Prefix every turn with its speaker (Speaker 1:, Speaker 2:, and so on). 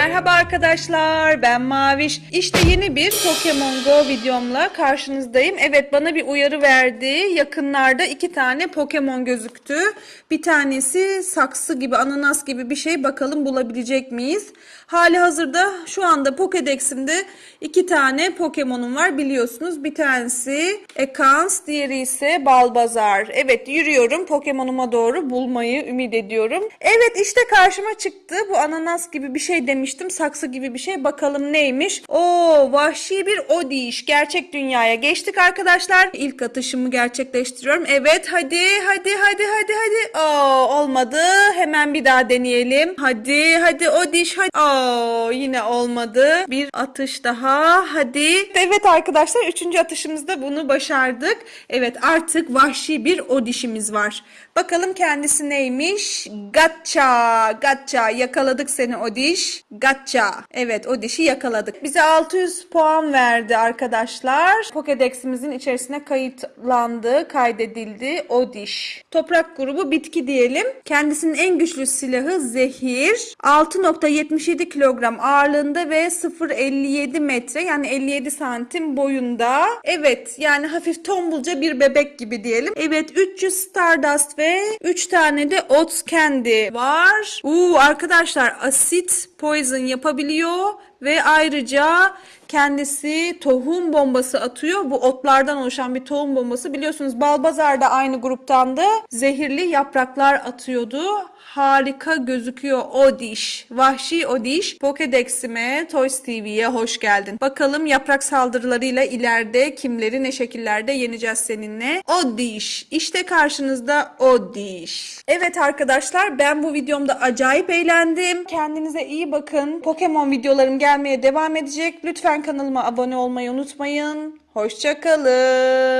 Speaker 1: Merhaba arkadaşlar, ben Maviş. İşte yeni bir Pokemon Go videomla karşınızdayım. Evet, bana bir uyarı verdi. Yakınlarda iki tane Pokemon gözüktü. Bir tanesi saksı gibi, ananas gibi bir şey. Bakalım bulabilecek miyiz? Hali hazırda şu anda Pokédex'imde iki tane Pokemon'um var biliyorsunuz. Bir tanesi Ekans, diğeri ise Balbazar. Evet, yürüyorum Pokemon'uma doğru bulmayı ümit ediyorum. Evet, işte karşıma çıktı. Bu ananas gibi bir şey demiştim. Saksı gibi bir şey. Bakalım neymiş? Oo, vahşi bir odiş. Gerçek dünyaya geçtik arkadaşlar. İlk atışımı gerçekleştiriyorum. Evet, hadi, hadi, hadi, hadi, hadi. Oo, olmadı. Hemen bir daha deneyelim. Hadi, hadi odiş, hadi. Oo, yine olmadı. Bir atış daha. Hadi. Evet arkadaşlar, üçüncü atışımızda bunu başardık. Evet, artık vahşi bir odişimiz var. Bakalım kendisi neymiş? Gatcha, Gatcha. Yakaladık seni Odiş. Gatcha. Evet, Odiş'i yakaladık. Bize 600 puan verdi arkadaşlar. Pokédex'imizin içerisine kayıtlandı, kaydedildi Odiş. Toprak grubu bitki diyelim. Kendisinin en güçlü silahı zehir. 6.77 kilogram ağırlığında ve 0.57 metre yani 57 santim boyunda. Evet, yani hafif tombulca bir bebek gibi diyelim. Evet, 300 Stardust ve 3 tane de Oats Candy var. Uuu arkadaşlar asit poison yapabiliyor ve ayrıca kendisi tohum bombası atıyor. Bu otlardan oluşan bir tohum bombası. Biliyorsunuz Balbazar da aynı gruptandı. Zehirli yapraklar atıyordu. Harika gözüküyor o diş. Vahşi o diş. Pokédex'ime, Toys TV'ye hoş geldin. Bakalım yaprak saldırılarıyla ileride kimleri ne şekillerde yeneceğiz seninle. O diş. İşte karşınızda o diş. Evet arkadaşlar ben bu videomda acayip eğlendim. Kendinize iyi bakın. Pokemon videolarım gelmeye devam edecek. Lütfen kanalıma abone olmayı unutmayın. Hoşçakalın.